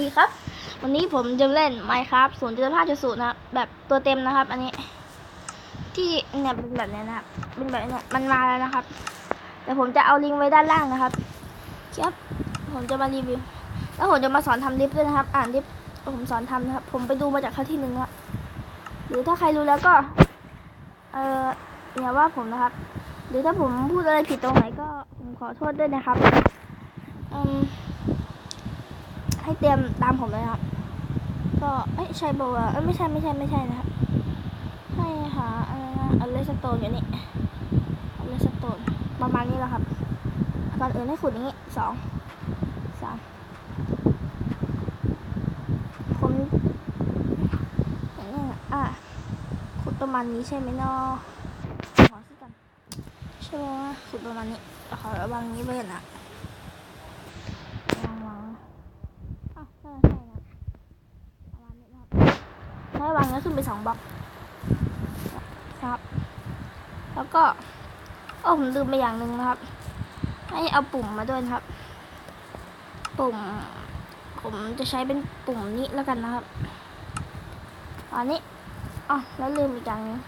ดีครับ วันนี้ผมจะเล่น Minecraft 0.5.0นะครับแบบตัวเต็มนะครับ อันนี้ ที่เนี่ยเป็นแบบนี้นะครับเป็นแบบนี้มันมาแล้วนะครับแต่ผมจะเอาลิงก์ไว้ด้านล่างนะครับครับ ผมจะมารีวิวแล้วผมจะมาสอนทำลิฟด้วยนะครับ อ่านลิฟผมสอนทำนะครับ ผมไปดูมาจากเขาที่หนึ่งครับหรือถ้าใครรู้แล้วก็ เอออย่าว่าผมนะครับ หรือถ้าผมพูดอะไรผิดตรงไหนก็ผมขอโทษด้วยนะครับ อืม ให้เตรียมตามผมเลยครับ ก็เอ้ยใช่บอกว่าเอ้ยไม่ใช่ไม่ใช่ไม่ใช่นะครับให้หาอะไรนะอเลสโตนอยู่นี่อเลสโตนประมาณนี้แหละครับก่อนอื่นให้ขุดอย่างนี้สองสามผมอย่างนี้อะขุดประมาณนี้ใช่ไหมเนาะขอสิกันใช่ไหมขุดประมาณนี้ขอระวังนี้ไว้ก่อนนะวางวาง อะใช่ใช่ครับประมาณนี้นะครับให้วางนี้ขึ้น ไปสองบล็อกครับ แล้วก็โอ้ผมลืมไปอย่างหนึ่งนะครับ ให้เอาปุ่มมาด้วยครับ ปุ่ม ผมจะใช้เป็นปุ่มนี้แล้วกันนะครับอันนี้อ๋อแล้วลืมอีกอย่างนึง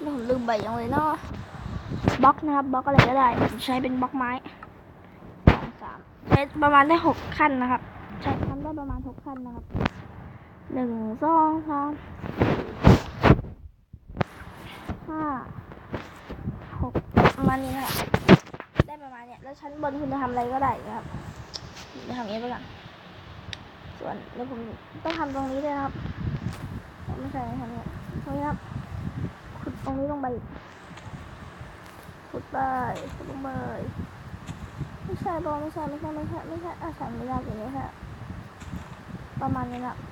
นี่ผมลืมไปอย่างเลยเนาะบล็อกนะครับบล็อกอะไรก็ได้ผมใช้เป็นบล็อกไม้สองสามใช้ประมาณได้หกขั้นนะครับ ใช้ทำได้ประมาณหกขั้นนะครับ หนึ่งสองสามห้าหกประมาณนี้นะครับได้ประมาณเนี้ยแล้วชั้นบนคุณจะทำอะไรก็ได้นะครับจะทำอย่างนี้ไปก่อนส่วนเดี๋ยวผมต้องทำตรงนี้ด้วยนะครับไม่ใช่ทำเนี่ยตรงนี้ครับขุดตรงนี้ลงไปอีกขุดไปขุดลงไปไม่ใช่บอไม่ใช่ไม่ใช่ไม่ใช่ไม่ใช่อะใส่ไม่ได้อย่างนี้ค่ะประมาณนี้นะ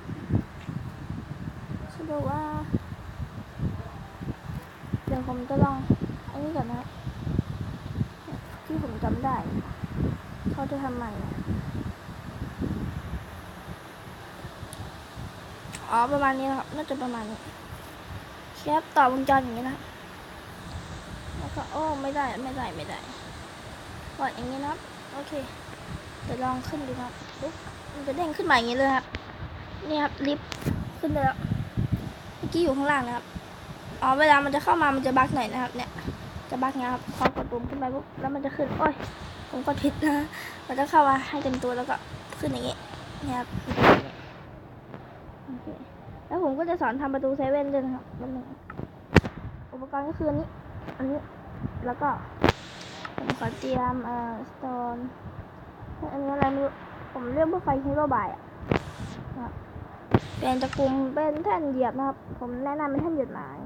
ฉัน บอว่า เดี๋ยวผมจะลอง อันนี้ก่อนนะ ที่ผมจำได้ เขาจะทำใหม่อ๋อ ประมาณนี้ครับ น่าจะประมาณนี้เชฟต่อวงจรอย่างนี้นะแล้วก็โอ้ไม่ได้ไม่ได้ไม่ได้กดอย่างนี้นะครับ โอเคเดี๋ยวลองขึ้นดูครับปุ๊บมันจะเด้งขึ้นมาอย่างนี้เลยครับ นี่ครับลิฟต์ขึ้นไปแล้ว กี้อยู่ข้างล่างนะครับ อ๋อ เวลามันจะเข้ามา มันจะบักหน่อยนะครับ เนี่ย จะบักเงี้ยครับพอกดปุ่มขึ้นไปปุ๊บ แล้วมันจะขึ้น โอ้ย ผมกดผิดนะ มันจะเข้ามาให้เต็มตัวแล้วก็ขึ้นอย่างงี้เนี่ยครับโอเคแล้วผมก็จะสอนทำประตูเซเว่นด้วยนะครับมันหนึ่งอุปกรณ์ก็คืออันนี้ อันนี้ แล้วก็ผมขอเตรียมเอ่อสโตนอันนี้อะไรไม่รู้ ผมเรียกว่าไฟฮีโร่บายอะนะครับ เปลี่ยนจากปุ่มเป็นแท่นเหยียบนะครับ ผมแนะนำเป็นแท่นเหยียบหมาย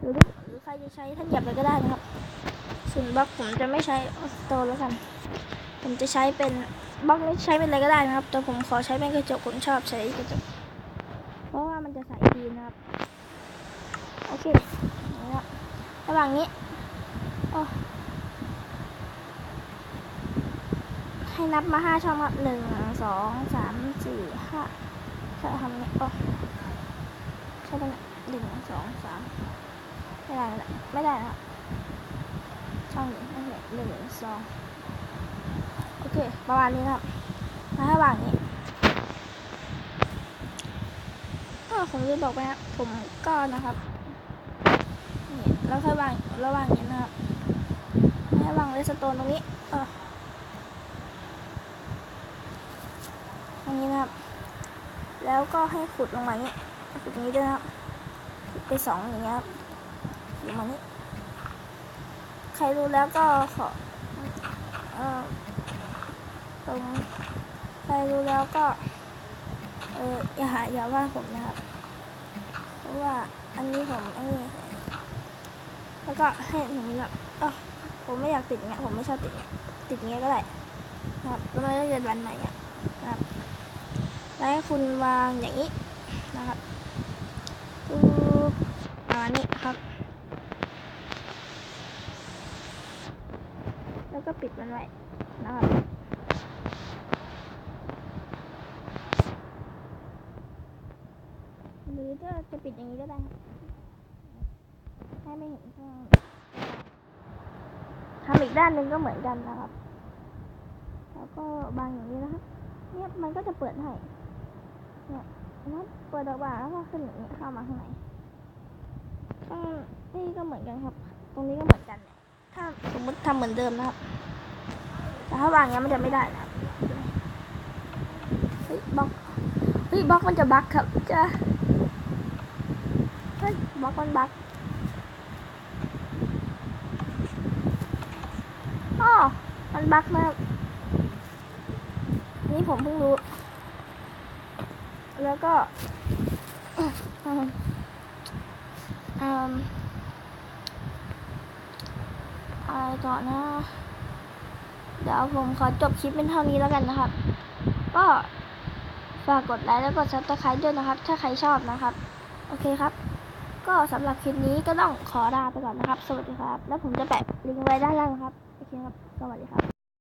หรือหรือใครจะใช้แท่นเหยียบอะไรก็ได้นะครับ ส่วนบล็อกผมจะไม่ใช้สโตแล้วกัน ผมจะใช้เป็นบล็อกนี้ใช้เป็นอะไรก็ได้นะครับ แต่ผมขอใช้เป็นกระจกผมชอบใช้กระจก เพราะว่ามันจะใสดีนะครับ โอเคนะครับระหว่างนี้ให้นับมาห้าช่องครับหนึ่งสองสามสี่ห้า ใช่ทำนี้โอ้ใช่เป็นหนึ่งสองสามไม่ได้ละไม่ได้นะช่องหนึ่งโอเคหนึ่งสองโอเค ประมาณนี้นะครับแล้วระหว่างนี้ก็ผมจะบอกไปนะผมก็นะครับนี่แล้วค่อยวางระหว่างนี้นะครับให้วางเลสโตนตรงนี้เออตรงนี้นะครับ แล้วก็ให้ขุดลงมาอย่างนี้ขุดนี้ด้วยครับขุดไปสองอย่างเงี้ยครับอยู่มานี้ ใครรู้แล้วก็ขอเออตรงใครรู้แล้วก็ เอออย่าหาอย่าว่าผมนะครับ เพราะว่าอันนี้ผมอันนี้แล้วก็ให้ผมแบบเออผมไม่อยากติดเงี้ยผมไม่ชอบติดเงี้ยติดเงี้ยก็ได้นะครับแล้วมันก็จะวันใหม่อะนะครับ แล้วให้คุณวางอย่างนี้นะครับปุ๊บประมาณนี้ครับ แล้วก็ปิดมันไว้นะครับหรือจะจะปิดอย่างนี้ก็ได้ให้ไม่เห็นข้างทำอีกด้านหนึ่งก็เหมือนกันนะครับ แล้วก็บางอย่างนี้นะครับ เนี่ยมันก็จะเปิดให้ ดดอกบาแล้วก็ขึ้นอย่างนี้เข้ามาข้างในข้างนี่ก็เหมือนกันครับ ตรงนี้ก็เหมือนกันเนี่ยถ้าสมมติทำเหมือนเดิมนะครับ แต่ถ้าวางอย่างนี้ยมันจะไม่ได้นะครับเฮ้ยบล็อกเฮ้ยบล็อกมันจะบั๊กครับจะเฮ้ยบล็อกมันบั๊กอ๋อมันบั๊กนะครับอันนี่ผมเพิ่งรู้ แล้วก็ อืมอืมอะไรต่อนะ เดี๋ยวผมขอจบคลิปเป็นเท่านี้แล้วกันนะครับ ก็ฝากกดไลค์แล้วกดซับสไครต์ด้วยนะครับ ถ้าใครชอบนะครับ โอเคครับ ก็สำหรับคลิปนี้ก็ต้องขอลาไปก่อนนะครับ สวัสดีครับ แล้วผมจะแปะลิงก์ไว้ด้านล่างนะครับ โอเคครับ สวัสดีครับ